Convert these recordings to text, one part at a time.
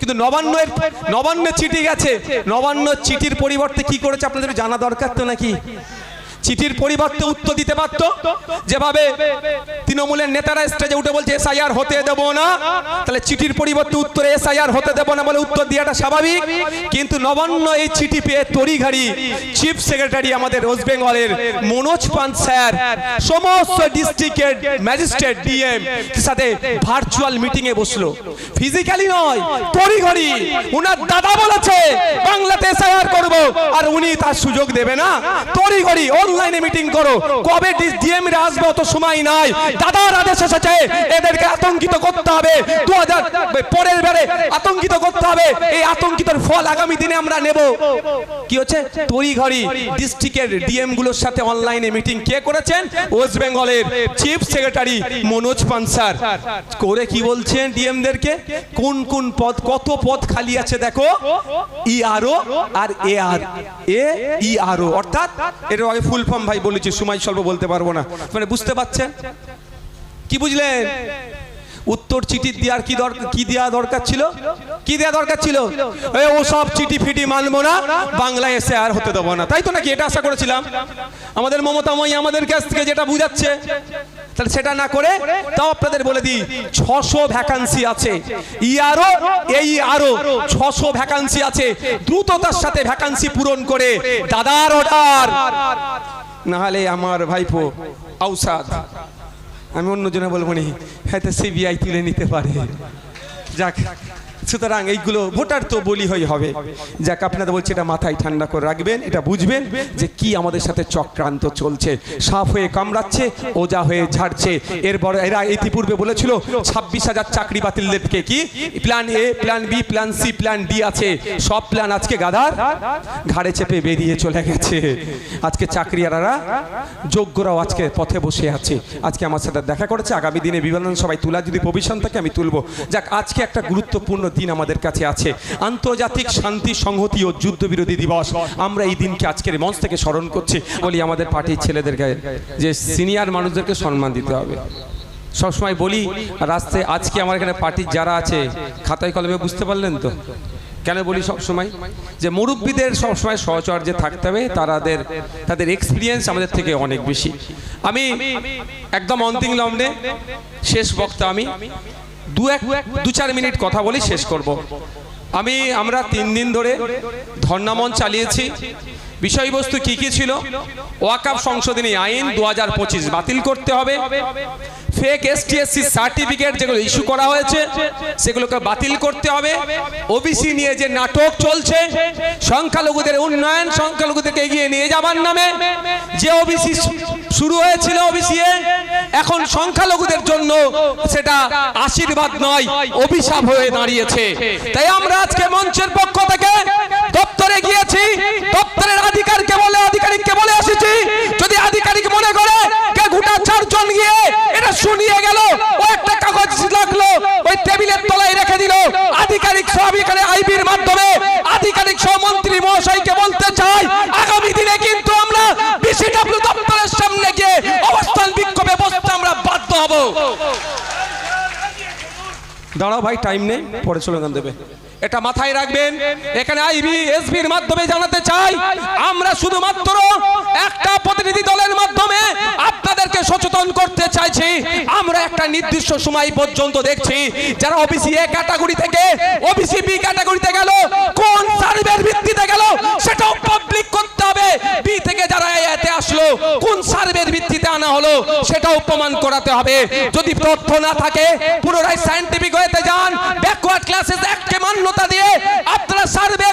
কিন্তু নবান্নের নবান্ন চিঠি গেছে। নবান্ন চিঠির পরিবর্তে কি করেছে আপনাদের জানা দরকার তো নাকি? চিঠির পরিবর্তে উত্তর দিতে পারত? যেভাবে তৃণমূলের নেতারা স্টেজে উঠে বলছে, এসআইআর হতে দেব না। তাহলে চিঠির পরিবর্তে উত্তরে এসআইআর হতে দেব না বলে উত্তর দেওয়াটা স্বাভাবিক। কিন্তু নবান্ন এই চিঠি পেয়ে তড়িঘাড়ি চিফ সেক্রেটারি আমাদের ওয়েস্ট বেঙ্গলের মনোজ পান স্যার, সমস্ত ডিস্ট্রিক্টের ম্যাজিস্ট্রেট, ডিএম সাথে ভার্চুয়াল মিটিং এ বসল। ফিজিক্যালি নয়, তড়িঘড়ি। উনার দাদা বলেছে, বাংলাতে এসআইআর করব। আর উনি তার সুযোগ দেবে না। তড়িঘড়ি অনলাইনে মিটিং করো। কবে ডিএম রা আসবে অত সময় নাই। দাদার আদেশ এসেছে। এদেরকে আতঙ্কিত করতে হবে। দু হাজার পরের বারে আতঙ্কিত করতে হবে। এই আতঙ্কিতর ফল আগামী দিনে আমরা নেব। কি হচ্ছে? তড়িঘড়ি ডিস্ট্রিক্টের ডিএমগুলোর সাথে অনলাইনে মিটিং কে করেছেন? ওয়েস্ট বেঙ্গলের চিফ সেক্রেটারি মনোজ পানসার। করে কি বলছেন ডিএমদেরকে কোন কোন পদ, কত পদ খালি আছে দেখো? ই আরও আর এ আর এ ই আরও অর্থাৎ এর আগে ফুল ফর্ম ভাই বলেছি সময় স্বল্প বলতে পারব না। মানে বুঝতে পারছেন? কি বুঝলেন? উত্তর চিঠি দেওয়ার কি দরকার কি দেওয়া দরকার ছিল? কি দেওয়া দরকার ছিল? ও সব চিঠি ফিটি মানবো না, বাংলায় এসে আর হতে দেবো না। তাই তো নাকি? এটা আশা করেছিলাম। আমাদের মমতাময়ী আমাদের কাছ থেকে যেটা বুঝাচ্ছে, তাহলে সেটা না করে তাও আপনাদের বলে দিই, ছশো ভ্যাকান্সি আছে। ই আরও এই আরও ছশো ভ্যাকান্সি আছে। দ্রুততার সাথে ভ্যাকান্সি পূরণ করে, দাদার অর্ডার নাহলে আমার ভাইপো আউসাদ। আমি অন্যজনে বলব নি হয়তো সিবিআই তুলে নিতে পারে। যাক সুতরাং এইগুলো ভোটার তো বলি হয়ে হবে। যাক, আপনাদের বলছি, এটা মাথায় ঠান্ডা করে রাখবেন, এটা বুঝবেন যে কি আমাদের সাথে চক্রান্ত চলছে। সাফ হয়ে কামড়াচ্ছে, ওজা হয়ে ঝাড়ছে। এরপর এরা ইতিপূর্বে বলেছিল, ছাব্বিশ হাজার চাকরি বাতিল বাতিলদেরকে কি? Plan A plan B plan C plan D আছে। সব প্ল্যান আজকে গাধার ঘাড়ে চেপে বেরিয়ে চলে গেছে। আজকে চাকরিয়ারা যোগ্যরাও আজকে পথে বসে আছে। আজকে আমার সাথে দেখা করেছে, আগামী দিনে বিধান সবাই তোলা যদি প্রভিশন থাকে আমি তুলবো। যাক, আজকে একটা গুরুত্বপূর্ণ দিন আমাদের কাছে আছে। আন্তর্জাতিক শান্তি, সংহতি ও যুদ্ধবিরোধী দিবস। আমরা এই দিনকে আজকের মঞ্চ থেকে স্মরণ করছি। বলি আমাদের পার্টির ছেলেদেরকে যে সিনিয়র মানুষদেরকে সম্মান দিতে হবে। সবসময় বলি, রাস্তায় আজকে আমার এখানে পার্টির যারা আছে, খাতায় কলমে বুঝতে পারলেন তো? কেন বলি সব সময় যে মুরব্বীদের সবসময় সহচর্যে থাকতে হবে। তাদের তাদের এক্সপিরিয়েন্স আমাদের থেকে অনেক বেশি। আমি একদম অন্তিম লগ্নে, শেষ বক্তা আমি। দু এক দু চার মিনিট কথা বলি, শেষ করব। আমি, আমরা তিন দিন ধরে ধর্নামন চালিয়েছি। বিষয়বস্তু কি কি ছিল? ওয়াকাপ সংশোধনী আইন দু হাজার পঁচিশ বাতিল করতে হবে। ফেক এসটিএসসি সার্টিফিকেট যেগুলো ইস্যু করা হয়েছে, সেগুলোকে বাতিল করতে হবে। ওবিসি নিয়ে যে নাটক চলছে, সংখ্যালঘুদের উন্নয়ন, সংখ্যালঘুদেরকে এগিয়ে নিয়ে যাবার নামে যে ওবিসি শুরু হয়েছিল ওবিসি এখন সংখ্যালঘুদের জন্য সেটা আশীর্বাদ নয়, অভিশাপ হয়ে দাঁড়িয়েছে। তাই আমরা আজকে মঞ্চের পক্ষ থেকে দপ্তরে গিয়েছি, দপ্তরের আধিকারিককে বলে আধিকারিককে বলে এসেছি যদি আধিকারিক মনে করে কে ঘুটা চারজন গিয়ে এটা শুনিয়ে গেল, ও একটা কাগজ লাগল, ওই টেবিলের তলায় রেখে দিল, আধিকারিক সব এখানে আইবির মাধ্যমে আধিকারিক সহ মন্ত্রী মহাশয়কে বলতে চাই আগামী দিনে কিন্তু আমরা বিসিডব্লিউ দপ্তরের সামনে গিয়ে অবস্থান বিক্ষোভে বসতে আমরা বাধ্য হব দাঁড়াও ভাই টাইম নেই, পরে স্লোগান দেবে। এটা মাথায় রাখবেন, এখানে আইবি এসবির মাধ্যমে জানাতে চাই, আমরা শুধুমাত্র একটা প্রতিনিধি দলের মাধ্যমে আপনাদেরকে সচেতন করতে চাইছি। আমরা একটা নির্দিষ্ট সময় পর্যন্ত দেখছি যারা ওবিসি এ ক্যাটাগরি থেকে ওবিসি বি ক্যাটাগরিতে গেল, কোন সার্ভের ভিত্তিতে গেল, সেটাও পাবলিক করতে হবে বি থেকে যারা এতে আসলো কোন সার্ভের ভিত্তিতে আনা হলো, সেটাও প্রমাণ করাতে হবে। যদি তথ্য না থাকে, পুনরায় সায়েন্টিফিক হয়েতে যান। ব্যাকওয়ার্ড ক্লাসেস অ্যাক্টকে মান্যতা দিয়ে আপনারা সার্ভে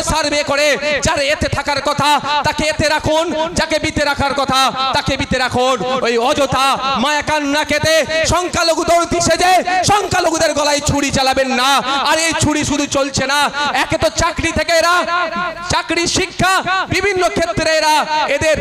বিজ্ঞানসম্মতভাবে সার্ভে করে যারা এতে থাকার কথা, তাকে এতে রাখুন, যাকে বিতে রাখার কথা, তাকে বিতে রাখুন। ওই অযথা মায়া কান্না খেতে সংখ্যালঘু দৌড়তি সেজে সংখ্যালঘুদের গলায় ছুরি চালাবেন না। আর এই ছুরি শুধু চলছে না, একে তো চাকরি থেকে এরা, চাকরি, শিক্ষা, বিভিন্ন ক্ষেত্রে এরা এদের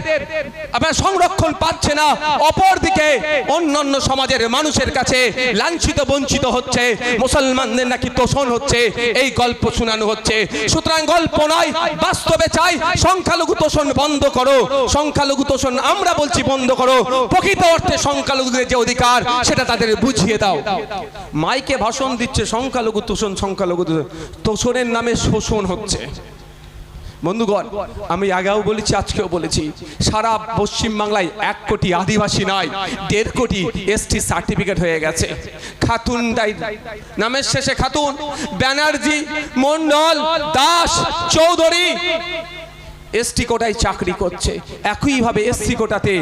আপনার সংরক্ষণ পাচ্ছে না। অপরদিকে অন্যান্য সমাজের মানুষের কাছে লাঞ্ছিত, বঞ্চিত হচ্ছে। মুসলমানদের নাকি তোষণ হচ্ছে। এই গল্প শোনানো হচ্ছে। সুতরাং গল্প নয়, বাস্তবে চাই, সংখ্যালঘু তোষণ বন্ধ করো। সংখ্যালঘু তোষণ আমরা বলছি বন্ধ করো। প্রকৃত অর্থে সংখ্যালঘুদের যে অধিকার, সেটা তাদের বুঝিয়ে দাও। মাইকে ভাষণ দিচ্ছে সংখ্যালঘু তোষণ সংখ্যালঘু তোষণ। তোষণের নামে শোষণ হচ্ছে। বন্ধুগণ, আমি আগেও বলেছি, আজকেও বলেছি, সারা পশ্চিমবাংলায় এক কোটি আদিবাসী নয়, দেড় কোটি এসটি সার্টিফিকেট হয়ে গেছে। খাতুন নামের শেষে খাতুন, ব্যানার্জি মন্ডল দাস, চৌধুরী এসটি কোটায় চাকরি করছে। একইভাবে এসসি কোটাতে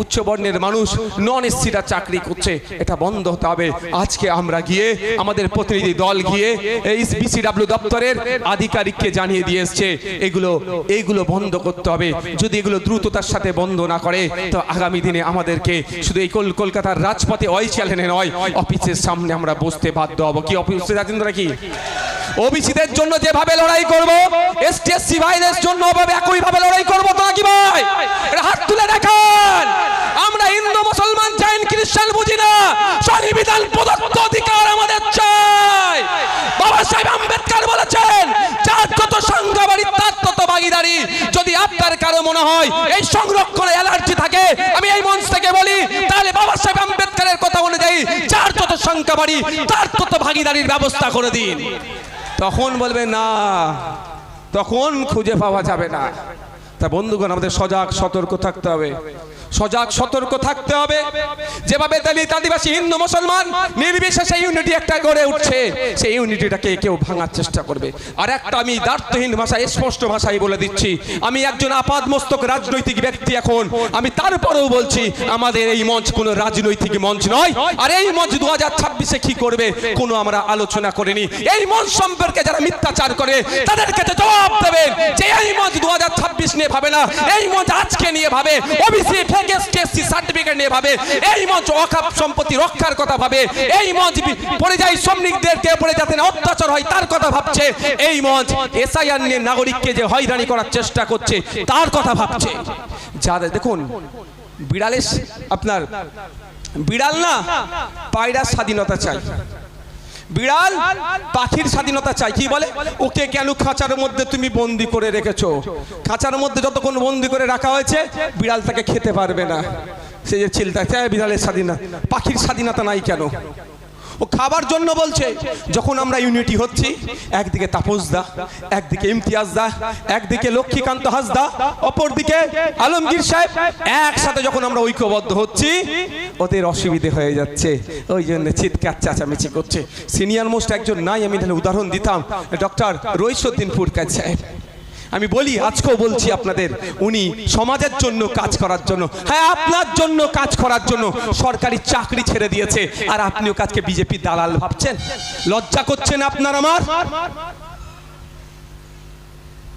উচ্চ বর্ণের মানুষ নন এসসিরা চাকরি করছে। এটা বন্ধ হতে হবে। আজকে আমরা গিয়ে আমাদের প্রতিনিধি দল গিয়ে এই বিসিডাব্লিউ দপ্তরের আধিকারিককে জানিয়ে দিয়ে এসছে। এগুলো এইগুলো বন্ধ করতে হবে। যদি এগুলো দ্রুততার সাথে বন্ধ না করে, তো আগামী দিনে আমাদেরকে শুধু এই কলকাতার রাজপথে ওই চ্যালেঞ্জে নয়, অফিসের সামনে আমরা বসতে বাধ্য হব। কি অফিসে তোরা কি? ওবিসিদের জন্য যেভাবে লড়াই করব এসটিএসসি ভাইদের জন্য ওভাবে একই ভাবে লড়াই করব তো নাকি ভাই? হাত তুলে দেখান। আমরা হিন্দু, মুসলমান, জৈন, খ্রিস্টান বুঝি না। সংবিধান প্রদত্ত অধিকার আমাদের চাই। বাবা সাহেব আম্বেদকর বলেছেন যার যত সংখ্যাবাড়ি তার তত ভাগিদারি। যদি আপনার কারও মনে হয় এই সংরক্ষণে অ্যালার্জি থাকে, আমি এই মঞ্চ থেকে বলি, তাহলে বাবা সাহেব আম্বেদকরের কথা অনুযায়ী যার যত সংখ্যাবাড়ি, তার তত ভাগিদারির ব্যবস্থা করে দিন। তখন বলবে, না, তখন খুঁজে পাওয়া যাবে না। তা বন্ধুগণ, আমাদের সজাগ, সতর্ক থাকতে হবে। সজাগ, সতর্ক থাকতে হবে। যেভাবে দলিত আদিবাসী হিন্দু মুসলমান, নির্বিশেষে ইউনিটি একটা গড়ে উঠছে, সেই ইউনিটিটাকে কেউ ভাঙার চেষ্টা করবে। আর একটা আমি দার্থহীন ভাষায়, স্পষ্ট ভাষায় বলে দিচ্ছি। আমি একজন আপাদ মস্তক রাজনৈতিক ব্যক্তি এখন। আমি তারপরেও বলছি, আমাদের এই মঞ্চ কোনো রাজনৈতিক মঞ্চ নয়। আর এই মঞ্চ দু হাজার ছাব্বিশে কি করবে, কোনো আমরা আলোচনা করিনি। এই মঞ্চ সম্পর্কে যারা মিথ্যাচার করে, তাদেরকে তো জবাব দেবেন যে এই মঞ্চ দু হাজার ছাব্বিশ নিয়ে ভাবে না। এই মঞ্চ আজকে নিয়ে ভাবে। ওবিসি ফেকেসি সার্টিফিকেট নিয়ে ভাবে, এই মঞ্চ অকাপ সম্পত্তি রক্ষার কথা ভাবে, এই মঞ্চ পরিযায়ী শ্রমিকদেরকে উপরে যাতে অত্যাচার হয়, তার কথা ভাবছে, এই মঞ্চ এসআইআর নিয়ে নাগরিককে যে হয়রানি করার চেষ্টা করছে, তার কথা ভাবছে। যাদের দেখুন, বিড়ালের আপনার, বিড়াল না পায়রার স্বাধীনতা চাই। বিড়াল, পাখির স্বাধীনতা চাই। কি বলে? ওকে কেন খাঁচার মধ্যে তুমি বন্দি করে রেখেছো? খাঁচার মধ্যে যতক্ষণ বন্দি করে রাখা হয়েছে, বিড়াল তাকে খেতে পারবে না। সে যে চিল্তা চায় বিড়ালের স্বাধীনতা। পাখির স্বাধীনতা নাই কেন? ও খাবার জন্য বলছে, যখন আমরা ইউনিটি হচ্ছি, একদিকে তাপস দা একদিকে ইমতিয়াজ দা একদিকে লক্ষ্মীকান্ত হাসদা, অপরদিকে আলমগীর সাহেব, একসাথে যখন আমরা ঐক্যবদ্ধ হচ্ছি, ওদের অসুবিধে হয়ে যাচ্ছে। ওই জন্য চিৎকার, চাচামেচি করছে। সিনিয়র মোস্ট একজন নাই, আমি তাহলে উদাহরণ দিতাম। ডক্টর রইসুদ্দিন পুরকাজ সাহেব। আমি বলি, আজকেও বলছি আপনাদের, উনি সমাজের জন্য কাজ করার জন্য হ্যাঁ আপনার জন্য কাজ করার জন্য সরকারি চাকরি ছেড়ে দিয়েছে, আর আপনিও কাজকে বিজেপি দালাল ভাবছেন? লজ্জা করছেন আপনার আমার?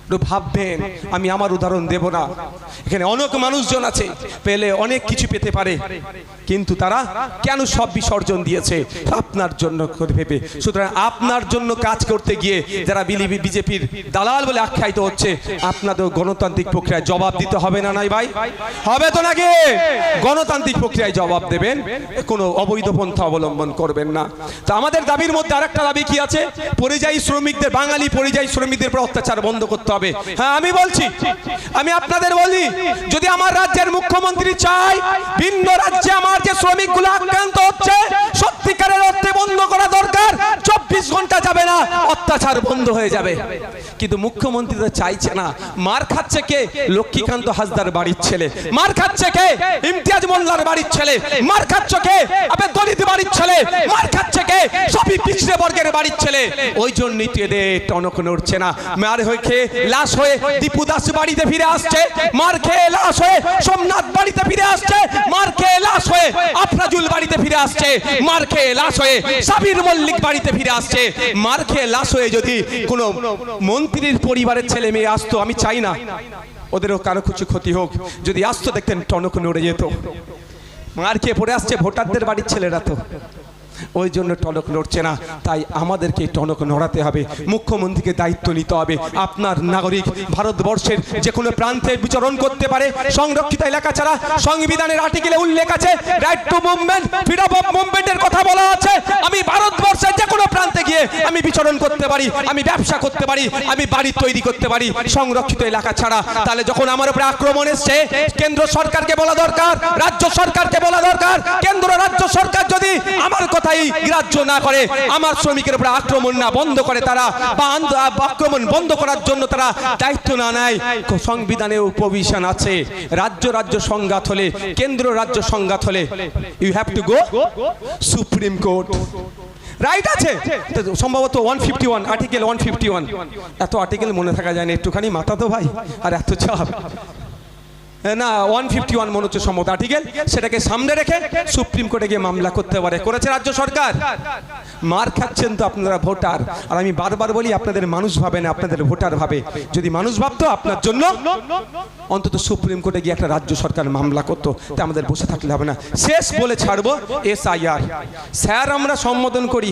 একটু ভাববেন, আমি আমার উদাহরণ দেব না। এখানে অনেক মানুষজন আছে, পেলে অনেক কিছু পেতে পারে। কিন্তু তারা কেন সব বিসর্জন দিয়েছে? আপনার জন্য ভেবে। সুতরাং আপনার জন্য কাজ করতে গিয়ে যারা বিলিবি বিজেপির দালাল বলে আখ্যায়িত হচ্ছে, আপনাদের গণতান্ত্রিক প্রক্রিয়ায় জবাব দিতে হবে না নাই ভাই? হবে তো নাকি? গণতান্ত্রিক প্রক্রিয়ায় জবাব দেবেন কোনো অবৈধ পন্থা অবলম্বন করবেন না। তা আমাদের দাবির মধ্যে আরেকটা দাবি কি আছে? পরিযায়ী শ্রমিকদের, বাঙালি পরিযায়ী শ্রমিকদের উপর অত্যাচার বন্ধ করতে হবে। হ্যাঁ আমি বলছি আমি আপনাদের বলি যদি আমার রাজ্যের মুখ্যমন্ত্রী চাই ভিন্ন রাজ্যে আমার যে শ্রমিকগুলো আক্রান্ত হচ্ছে সত্যিকারের অর্থে বন্ধ করা দরকার চব্বিশ ঘণ্টা যাবে না অত্যাচার বন্ধ হয়ে যাবে। কিন্তু মুখ্যমন্ত্রী তো চাইছে না। মার খাচ্ছে কে? লক্ষ্মীকান্ত হাসদার বাড়ির ছেলে। মার খাচ্ছে কে? ইমতিয়াজ মোল্লার বাড়ির ছেলে। মার খাচ্ছে কে? আবে দলিত বাড়ির ছেলে। মার খাচ্ছে কে? সবই পিছড়ে বর্গের বাড়ির ছেলে। ওই জন্যই তো এদের টনক নড়ছে না। মার হয়ে খেয়ে লাশ হয়ে দীপু দাস বাড়িতে ফিরে আসছে। মার খেয়ে লাশ হয়ে সোমনাথ বাড়িতে ফিরে আসছে। মার খেয়ে লাশ হয়ে আফরাজুল বাড়িতে ফিরে আসছে। মার খেয়ে লাশ হয়ে সাবির মল্লিক বাড়িতে ফিরে আসছে। মার খেয়ে লাশ হয়ে যদি কোনো মন্ত্রীর পরিবারের ছেলে মেয়ে আসতো, আমি চাই না। ওদেরও কারও কিছু ক্ষতি হোক। যদি আসতো, দেখতেন টনক নড়ে যেত। মার খেয়ে পড়ে আসছে ভোটারদের বাড়ির ছেলেরা তো। ওই জন্য টনক নড়ছে না। তাই আমাদেরকে টনক নড়াতে হবে। মুখ্যমন্ত্রীকে দায়িত্ব নিতে হবে। আপনার নাগরিক ভারতবর্ষের যে কোনো প্রান্তে বিচরণ করতে পারে। সংরক্ষিত এলাকা ছাড়া সংবিধানের আর্টিকেলে উল্লেখ আছে right to movement freedom of মুভমেন্টের কথা বলা আছে। আমি ভারতবর্ষের যে কোনো প্রান্তে গিয়ে আমি বিচরণ করতে পারি, আমি ব্যবসা করতে পারি, আমি বাড়ি তৈরি করতে পারি। সংরক্ষিত এলাকা ছাড়া। তাহলে যখন আমার উপরে আক্রমণ এসছে, কেন্দ্র সরকারকে বলা দরকার, রাজ্য সরকারকে বলা দরকার, কেন্দ্র রাজ্য সরকার কথাই গ্রাহ্য না করে আমার শ্রমিকের উপরে আক্রমণ না বন্ধ করে তারা বা আক্রমণ বন্ধ করার জন্য তারা দায়িত্ব না নেয় সংবিধানে প্রভিশন আছে রাজ্য রাজ্য সংঘাত হলে কেন্দ্র রাজ্য সংঘাত হলে you have to go supreme court right আছে সম্ভবত one fifty one article one fifty one এত আর্টিকেল মনে থাকা যায় না একটুখানি মাথা তো ভাই আর এত চাপ না ওয়ান ফিফটি ওয়ান মনে হচ্ছে সম্মত আর্টিকেল সেটাকে সামনে রেখে সুপ্রিম কোর্টে গিয়ে মামলা করতে পারে। করেছে রাজ্য সরকার? মার খাচ্ছেন তো আপনারা ভোটার। আর আমি বারবার বলি, আপনাদের মানুষ ভাবে না, আপনাদের ভোটার ভাবে। যদি মানুষ ভাবতো আপনার জন্য, অন্তত সুপ্রিম কোর্টে গিয়ে একটা রাজ্য সরকার মামলা করতো। তা আমাদের বসে থাকলে হবে না। শেষ বলে ছাড়বো এস আই আর স্যার, আমরা সম্বোধন করি।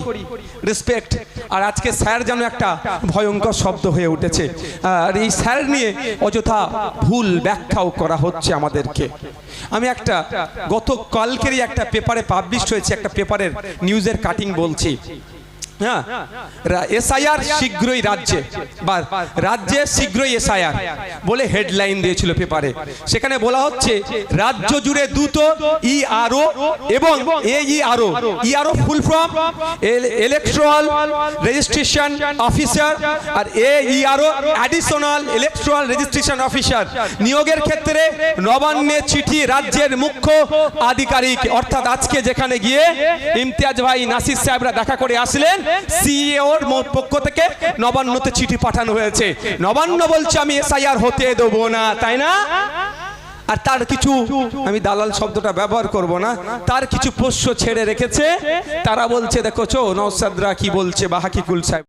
রেসপেক্ট। আর আজকে স্যার যেন একটা ভয়ঙ্কর শব্দ হয়ে উঠেছে। আর এই স্যার নিয়ে অযথা ভুল ব্যাখ্যাও করা হচ্ছে আমাদেরকে। আমি একটা গত কালকেরই একটা পেপারে পাবলিশ হয়েছে, একটা পেপারের নিউজের কাটিং বলছি। হ্যাঁ। এসআইআর শীঘ্রই রাজ্যে। বা রাজ্যে শীঘ্রই এসআইআর বলে হেডলাইন দিয়েছিল পেপারে। সেখানে বলা হচ্ছে রাজ্য জুড়ে দ্রুত ই আরও এবং full form electoral registration officer R A E R O additional electoral registration officer নিয়োগের ক্ষেত্রে নবান্নের চিঠি রাজ্যের মুখ্য আধিকারিক। অর্থাৎ আজকে যেখানে গিয়ে ইমতিয়াজ ভাই নাসির সাহেবরা দেখা করে আসলেন। সিইওর পক্ষ থেকে নবান্নতে চিঠি পাঠানো হয়েছে। নবান্ন বলছে, আমি এসআইআর হতে দেবো না, তাই না? আর তার কিছু, আমি দালাল শব্দটা ব্যবহার করব না, তার কিছু পোষ্য ছেড়ে রেখেছে। তারা বলছে, দেখো, চো নৌসাদরা কি বলছে বাহাকি হাকিকুল সাহেব।